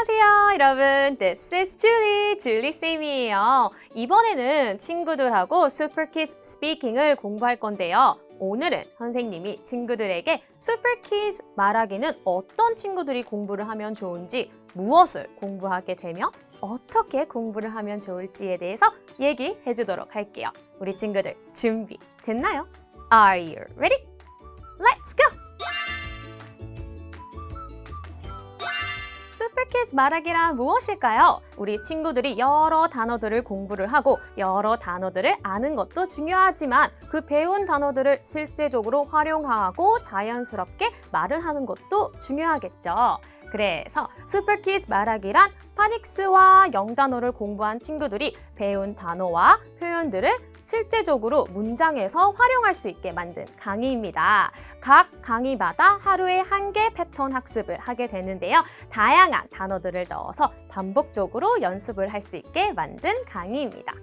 안녕하세요, 여러분. This is Julie, 줄리 쌤이에요. 이번에는 친구들하고 Superkids Speaking을 공부할 건데요. 오늘은 선생님이 친구들에게 Superkids 말하기는 어떤 친구들이 공부를 하면 좋은지, 무엇을 공부하게 되며 어떻게 공부를 하면 좋을지에 대해서 얘기해 주도록 할게요. 우리 친구들 준비 됐나요? Are you ready? Let's go! 슈퍼키즈 말하기란 무엇일까요? 우리 친구들이 여러 단어들을 공부를 하고 여러 단어들을 아는 것도 중요하지만 그 배운 단어들을 실제적으로 활용하고 자연스럽게 말을 하는 것도 중요하겠죠. 그래서 슈퍼키즈 말하기란 파닉스와 영단어를 공부한 친구들이 배운 단어와 표현들을 실제적으로 문장에서 활용할 수 있게 만든 강의입니다. 각 강의마다 하루에 한 개 패턴 학습을 하게 되는데요. 다양한 단어들을 넣어서 반복적으로 연습을 할 수 있게 만든 강의입니다.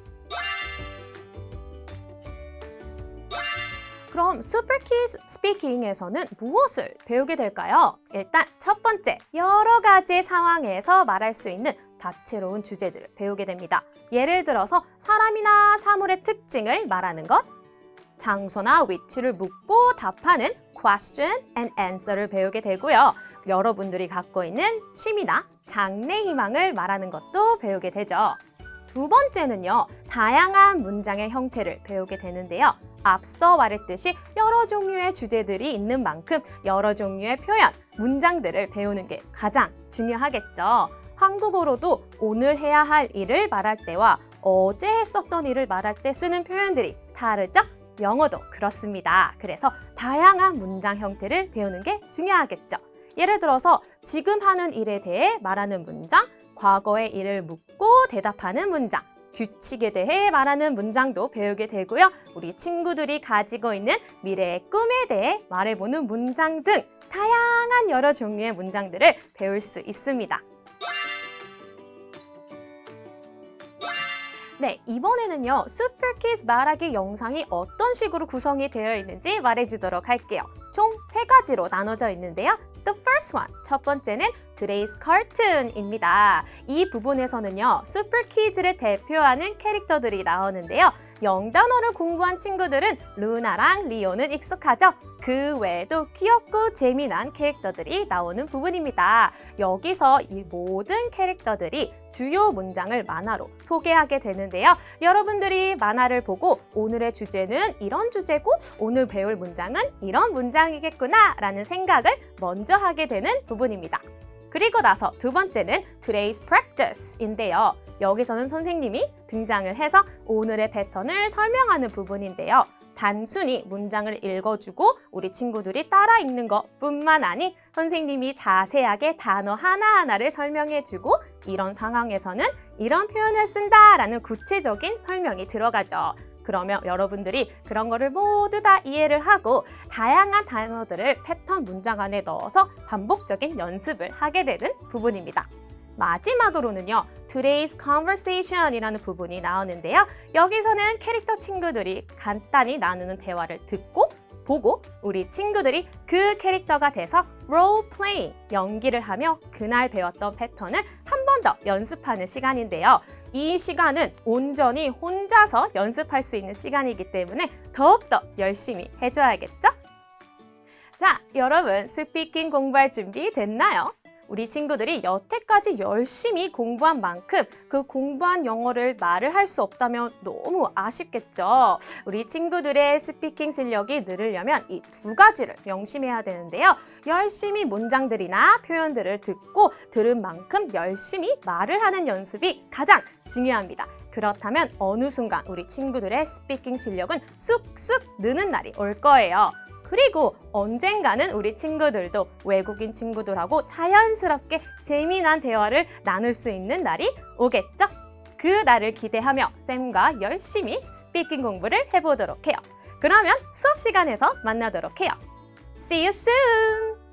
그럼 슈퍼키즈 스피킹에서는 무엇을 배우게 될까요? 일단 첫 번째, 여러 가지 상황에서 말할 수 있는 다채로운 주제들을 배우게 됩니다. 예를 들어서 사람이나 사물의 특징을 말하는 것, 장소나 위치를 묻고 답하는 question and answer를 배우게 되고요. 여러분들이 갖고 있는 취미나 장래 희망을 말하는 것도 배우게 되죠. 두 번째는요, 다양한 문장의 형태를 배우게 되는데요. 앞서 말했듯이 여러 종류의 주제들이 있는 만큼 여러 종류의 표현, 문장들을 배우는 게 가장 중요하겠죠. 한국어로도 오늘 해야 할 일을 말할 때와 어제 했었던 일을 말할 때 쓰는 표현들이 다르죠? 영어도 그렇습니다. 그래서 다양한 문장 형태를 배우는 게 중요하겠죠. 예를 들어서 지금 하는 일에 대해 말하는 문장, 과거의 일을 묻고 대답하는 문장, 규칙에 대해 말하는 문장도 배우게 되고요. 우리 친구들이 가지고 있는 미래의 꿈에 대해 말해보는 문장 등 다양한 여러 종류의 문장들을 배울 수 있습니다. 네, 이번에는요. 슈퍼키즈 말하기 영상이 어떤 식으로 구성이 되어 있는지 말해주도록 할게요. 총 세 가지로 나눠져 있는데요. The first one, 첫 번째는 Today's Cartoon입니다. 이 부분에서는요, 슈퍼키즈를 대표하는 캐릭터들이 나오는데요. 영단어를 공부한 친구들은 루나랑 리오는 익숙하죠? 그 외에도 귀엽고 재미난 캐릭터들이 나오는 부분입니다. 여기서 이 모든 캐릭터들이 주요 문장을 만화로 소개하게 되는데요. 여러분들이 만화를 보고 오늘의 주제는 이런 주제고 오늘 배울 문장은 이런 문장이겠구나 라는 생각을 먼저 하게 되는 부분입니다. 그리고 나서 두 번째는 Today's Practice인데요. 여기서는 선생님이 등장을 해서 오늘의 패턴을 설명하는 부분인데요. 단순히 문장을 읽어주고 우리 친구들이 따라 읽는 것 뿐만 아니 선생님이 자세하게 단어 하나하나를 설명해주고 이런 상황에서는 이런 표현을 쓴다라는 구체적인 설명이 들어가죠. 그러면 여러분들이 그런 거를 모두 다 이해를 하고 다양한 단어들을 패턴 문장 안에 넣어서 반복적인 연습을 하게 되는 부분입니다. 마지막으로는요, Today's Conversation이라는 부분이 나오는데요. 여기서는 캐릭터 친구들이 간단히 나누는 대화를 듣고 보고 우리 친구들이 그 캐릭터가 돼서 role playing, 연기를 하며 그날 배웠던 패턴을 한 번 더 연습하는 시간인데요. 이 시간은 온전히 혼자서 연습할 수 있는 시간이기 때문에 더욱더 열심히 해줘야겠죠? 자, 여러분, 스피킹 공부할 준비 됐나요? 우리 친구들이 여태까지 열심히 공부한 만큼 그 공부한 영어를 말을 할 수 없다면 너무 아쉽겠죠. 우리 친구들의 스피킹 실력이 늘으려면 이 두 가지를 명심해야 되는데요. 열심히 문장들이나 표현들을 듣고 들은 만큼 열심히 말을 하는 연습이 가장 중요합니다. 그렇다면 어느 순간 우리 친구들의 스피킹 실력은 쑥쑥 느는 날이 올 거예요. 그리고 언젠가는 우리 친구들도 외국인 친구들하고 자연스럽게 재미난 대화를 나눌 수 있는 날이 오겠죠? 그 날을 기대하며 쌤과 열심히 스피킹 공부를 해보도록 해요. 그러면 수업 시간에서 만나도록 해요. See you soon!